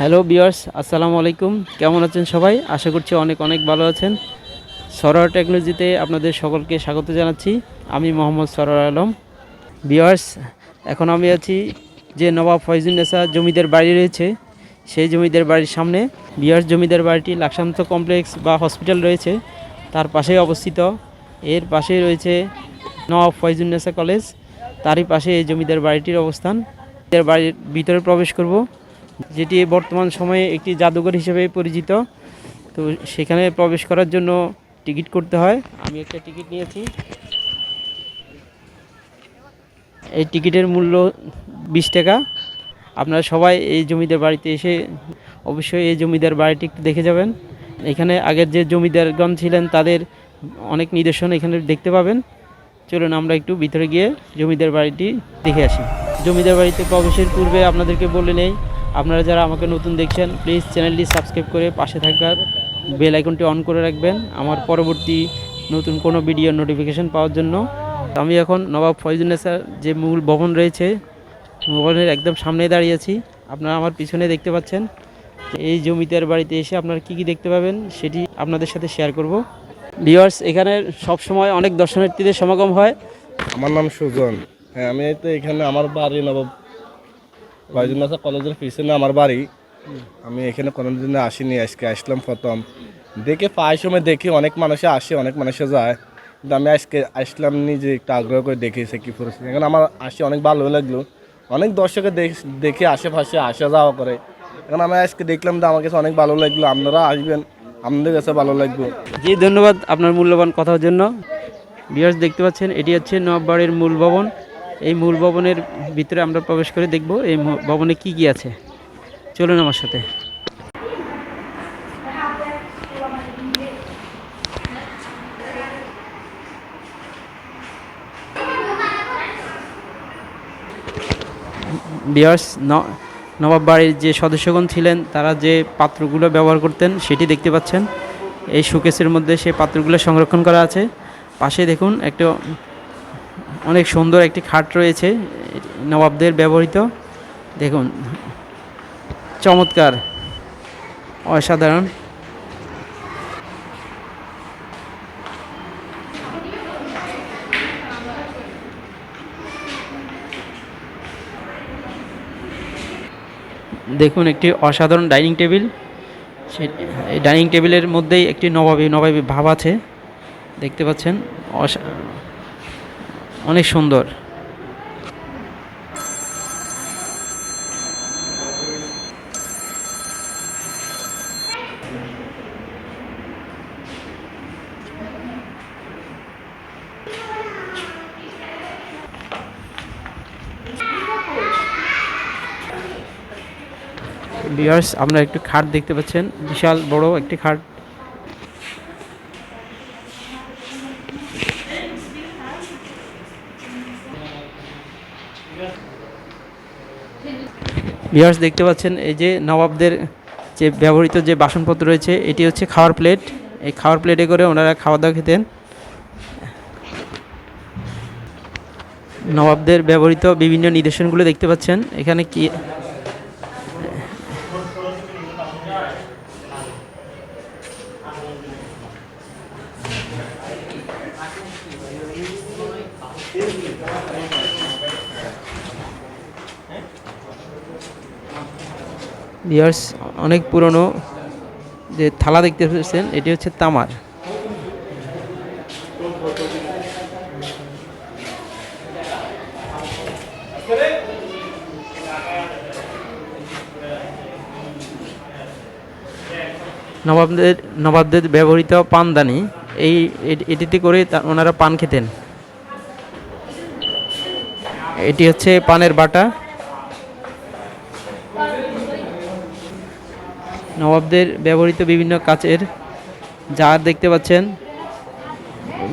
Hello বিয়ার্স আসসালামু আলাইকুম। কেমন আছেন সবাই? আশা করছি অনেক অনেক ভালো আছেন। সরোয়ার টেকনোলজিতে আপনাদের সকলকে স্বাগত জানাচ্ছি। আমি মোহাম্মদ সরোয়ার আলম। বিয়ার্স এখন আমি আছি যে নবাব ফয়জুন্নেসা জমিদের বাড়ি রয়েছে, সেই জমিদের বাড়ির সামনে। বিয়ার্স জমিদার বাড়িটি লাকসান্ত কমপ্লেক্স বা হসপিটাল রয়েছে। তার পাশেই অবস্থিত। এর পাশেই রয়েছে নবাব ফয়জুন্নেসা কলেজ। তারই পাশে এই জমিদার বাড়িটির অবস্থান। জমিদার বাড়ির ভিতরে প্রবেশ করব। যেটি বর্তমান সময়ে একটি জাদুঘর হিসেবে পরিচিত, তো সেখানে প্রবেশ করার জন্য টিকিট করতে হয়। আমি একটা টিকিট নিয়েছি। এই টিকিটের মূল্য বিশ টাকা। আপনারা সবাই এই জমিদার বাড়িতে এসে অবশ্যই এই জমিদার বাড়িটি দেখে যাবেন। এখানে আগের যে জমিদারগণ ছিলেন, তাদের অনেক নিদর্শন এখানে দেখতে পাবেন। চলুন আমরা একটু ভিতরে গিয়ে জমিদার বাড়িটি দেখে আসি। জমিদার বাড়িতে প্রবেশের পূর্বে আপনাদেরকে বলে নেই আপনারা যারা আমাকে নতুন দেখছেন প্লিজ চ্যানেলটি সাবস্ক্রাইব করে পাশে থাকার বেল আইকনটি অন করে রাখবেন। আমার পরবর্তী নতুন কোনো ভিডিও নোটিফিকেশন পাওয়ার জন্য। আমি এখন নবাব ফয়জুন্নেসার যে মূল ভবন রয়েছে, ভবনের একদম সামনে দাঁড়িয়ে আছি। আপনারা আমার পিছনে দেখতে পাচ্ছেন এই জমিদার বাড়িতে এসে আপনারা কী কী দেখতে পাবেন, সেটি আপনাদের সাথে শেয়ার করব। ভিউয়ার্স এখানে সব সময় অনেক দর্শনার্থীদের সমাগম হয়। আমার নাম সুজন। হ্যাঁ আমি তো এখানে আমার বাড়ি নবাব বাইজুন্নাসা কলেজের পিছনে আমার বাড়ি। আমি এখানে কোনোদিন আসিনি, আজকে আসলাম প্রথম। দেখে প্রায় সময় দেখি অনেক মানুষে আসে, অনেক মানুষে যায়। কিন্তু আমি আজকে আসলাম নিজে একটু আগ্রহ করে দেখেছি কী পরিস্থিতি। এখানে আমার আসে অনেক ভালো লাগল। অনেক দর্শকে দেখ- আশেপাশে আসা যাওয়া করে। এখন আমি আজকে দেখলাম যে আমার কাছে অনেক ভালো লাগল। আপনারা আসবেন, আপনাদের কাছে ভালো লাগবে। জি, ধন্যবাদ আপনার মূল্যবান কথার জন্য। ভিউয়ার্স দেখতে পাচ্ছেন, এটি হচ্ছে নবাববাড়ির মূল ভবন। এই মূল ভবনের ভিতরে আমরা প্রবেশ করে দেখব এই ভবনে কি কি আছে। চলুন আমার সাথে। বিয়ার্স নবাব বাড়ির যে সদস্যগণ ছিলেন, তারা যে পাত্রগুলো ব্যবহার করতেন, সেটি দেখতে পাচ্ছেন। এই শোকেসের মধ্যে সেই পাত্রগুলো সংরক্ষণ করা আছে। পাশে দেখুন, একটা অনেক সুন্দর একটি খাট রয়েছে, নবাবদের ব্যবহৃত। দেখুন, চমৎকার, অসাধারণ। দেখুন, একটি অসাধারণ ডাইনিং টেবিল। সে ডাইনিং টেবিলের মধ্যেই একটি নবাবী নবাবী ভাব আছে। দেখতে পাচ্ছেন, অসা- অনেক সুন্দর। আমরা একটু খাট দেখতে পাচ্ছেন। বিশাল বড় একটি খাট। বিয়ার্স দেখতে পাচ্ছেন, এই যে নবাবদের যে ব্যবহৃত যে বাসনপত্র রয়েছে, এটি হচ্ছে খাওয়ার প্লেট। এই খাওয়ার প্লেটে করে ওনারা খাওয়া দাওয়া খেতেন। নবাবদের ব্যবহৃত বিভিন্ন নিদর্শনগুলো দেখতে পাচ্ছেন। এখানে কি ইয়ার্স অনেক পুরনো যে থালা দেখতে পাচ্ছেন এটি হচ্ছে তামার। নবাবদের নবাবদের ব্যবহৃত পানদানি, এই এটিতে করে ওনারা পান খেতেন। এটি হচ্ছে পানের বাটা। নবাবদের ব্যবহৃত বিভিন্ন কাচের জার দেখতে পাচ্ছেন।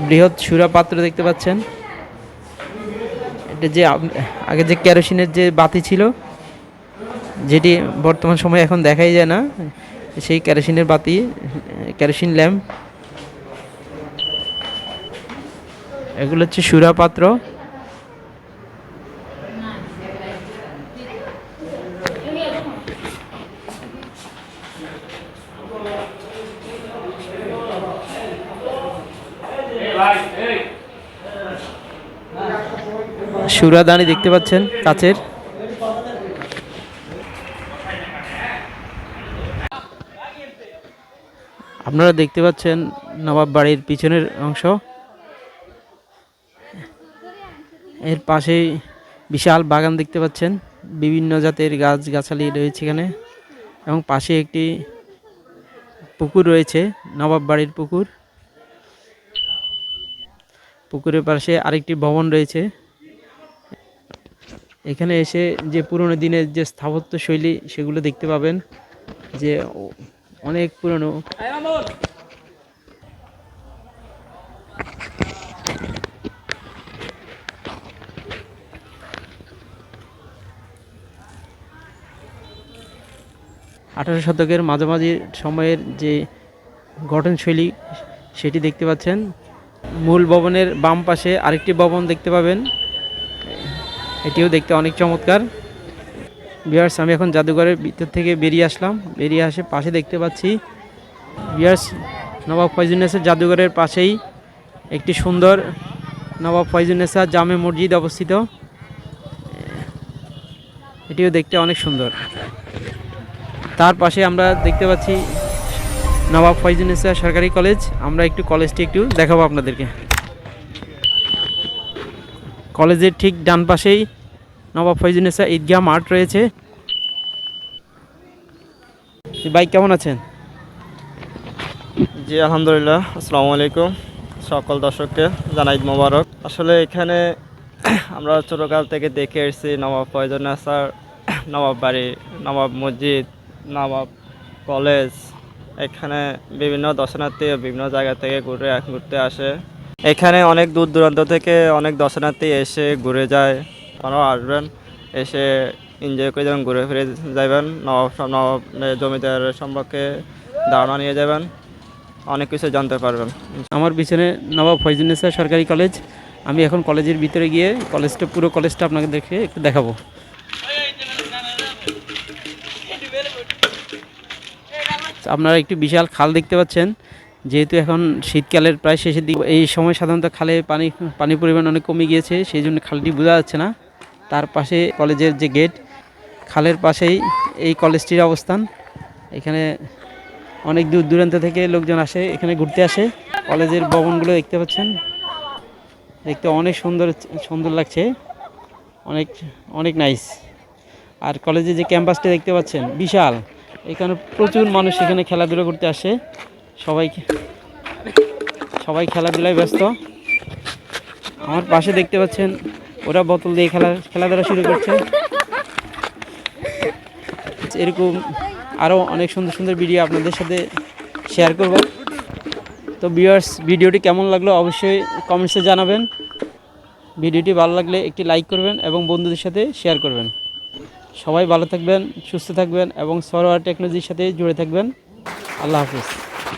বৃহৎ সুরা পাত্র দেখতে পাচ্ছেন। এটা যে আগে যে কেরোসিনের যে বাতি ছিল, যেটি বর্তমান সময়ে এখন দেখাই যায় না, সেই কেরোসিনের বাতি, কেরোসিন ল্যাম্প। এগুলো হচ্ছে সুরা পাত্র। সুরা সুরাদানি দেখতে পাচ্ছেন, কাছের। আপনারা দেখতে পাচ্ছেন নবাব বাড়ির পিছনের অংশ। এর পাশেই বিশাল বাগান দেখতে পাচ্ছেন, বিভিন্ন জাতের গাছ গাছালি রয়েছে এখানে। এবং পাশে একটি পুকুর রয়েছে, নবাব বাড়ির পুকুর। পুকুরের পাশে আরেকটি ভবন রয়েছে। এখানে এসে যে পুরনো দিনের যে স্থাপত্য শৈলী সেগুলো দেখতে পাবেন, যে অনেক পুরনো। আঠারো শতকের মাঝামাঝি সময়ের যে গঠনশৈলী সেটি দেখতে পাচ্ছেন। মূল ভবনের বাম পাশে আরেকটি ভবন দেখতে পাবেন। এটিও দেখতে অনেক চমৎকার। বিয়ার্স আমি এখন জাদুঘরের ভিতর থেকে বেরিয়ে আসলাম। বেরিয়ে আসে পাশে দেখতে পাচ্ছি বিয়ার্স নবাব ফয়জুন্নেসার জাদুঘরের পাশেই একটি সুন্দর নবাব ফয়জুন্নেসা জামে মসজিদ অবস্থিত। এটিও দেখতে অনেক সুন্দর। তার পাশে আমরা দেখতে পাচ্ছি নবাব ফয়জুন্নেসা সরকারি কলেজ। আমরা একটু কলেজটি একটু দেখাবো আপনাদেরকে। কলেজের ঠিক ডান পাশেই নবাব ফয়জুন্নেসা ঈদগাহ মাঠ রয়েছে। বাইক কেমন আছেন? জি, আলহামদুলিল্লাহ। আসসালামু আলাইকুম সকল দর্শককে জানাই ঈদ মোবারক। আসলে এখানে আমরা ছোটোকাল থেকে দেখে এসেছি নবাব ফয়জুল নাসার নবাব বাড়ি নবাব মসজিদ, নবাব কলেজ এখানে বিভিন্ন দর্শনার্থী বিভিন্ন জায়গা থেকে ঘুরে ঘুরতে আসে। এখানে অনেক দূর দূরান্ত থেকে অনেক দর্শনার্থী এসে ঘুরে যায়। আপনারাও আসবেন, এসে এনজয় করে যাবেন, ঘুরে ফিরে যাবেন, নবাব নবাব জমিদার সম্পর্কে ধারণা নিয়ে যাবেন, অনেক কিছু জানতে পারবেন। আমার পিছনে নবাব ফয়জুন্নেসা সরকারি কলেজ। আমি এখন কলেজের ভিতরে গিয়ে কলেজটা, পুরো কলেজটা আপনাকে দেখে একটু দেখাবো। আপনারা একটি বিশাল খাল দেখতে পাচ্ছেন। যেহেতু এখন শীতকালের প্রায় শেষের দিকে, এই সময় সাধারণত খালে পানি, পানির পরিমাণ অনেক কমে গিয়েছে সেই জন্য খালটি বোঝা যাচ্ছে না। তার পাশে কলেজের যে গেট, খালের পাশেই এই কলেজটির অবস্থান। এখানে অনেক দূর দূরান্ত থেকে লোকজন আসে, এখানে ঘুরতে আসে। কলেজের ভবনগুলো দেখতে পাচ্ছেন। দেখতে অনেক সুন্দর সুন্দর লাগছে। অনেক অনেক নাইস আর কলেজে যে ক্যাম্পাসটা দেখতে পাচ্ছেন, বিশাল। এখানে প্রচুর মানুষ এখানে খেলাধুলা করতে আসে। সবাই সবাই খেলাধুলায় ব্যস্ত। আমার পাশে দেখতে পাচ্ছেন, ওরা বোতল দিয়ে খেলা খেলাধুলা শুরু করছে। এরকম আরও অনেক সুন্দর সুন্দর ভিডিও আপনাদের সাথে শেয়ার করব। তো ভিউয়ার্স ভিডিওটি কেমন লাগল অবশ্যই কমেন্টসে জানাবেন। ভিডিওটি ভালো লাগলে একটি লাইক করবেন এবং বন্ধুদের সাথে শেয়ার করবেন। সবাই ভালো থাকবেন সুস্থ থাকবেন এবং সরোয়ার টেকনোলজির সাথে জুড়ে থাকবেন। আল্লাহ হাফিজ।